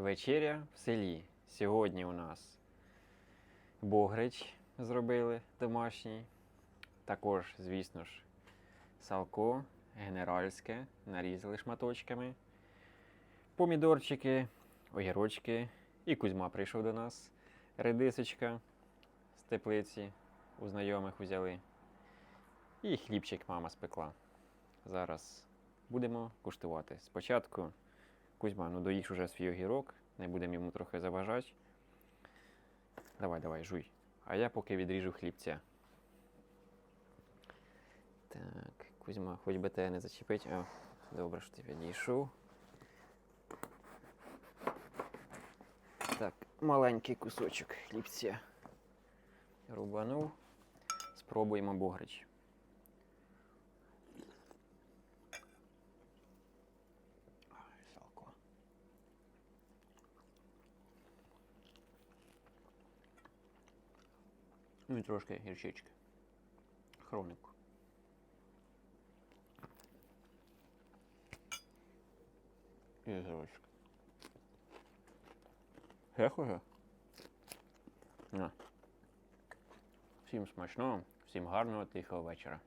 Вечеря в селі. Сьогодні у нас богрич зробили домашній. Також, звісно ж, салко генеральське, нарізали шматочками. Помідорчики, огірочки. І Кузьма прийшов до нас. Редисочка з теплиці у знайомих взяли. І хлібчик мама спекла. Зараз будемо куштувати. Спочатку Кузьма, ну доїж уже свій огірок, не будемо йому трохи заважати. Давай, давай, жуй. А я поки відріжу хлібця. Так, Кузьма, хоч би тебе не зачепить. О, добре, що ти відійшов. Так, маленький кусочок хлібця. Рубанув. Спробуємо богрич. Ай, салко. Ну і трошки гірчички. Хронику. І гірочка. Гехо На. Всім смачного, всім гарного, тихого вечора.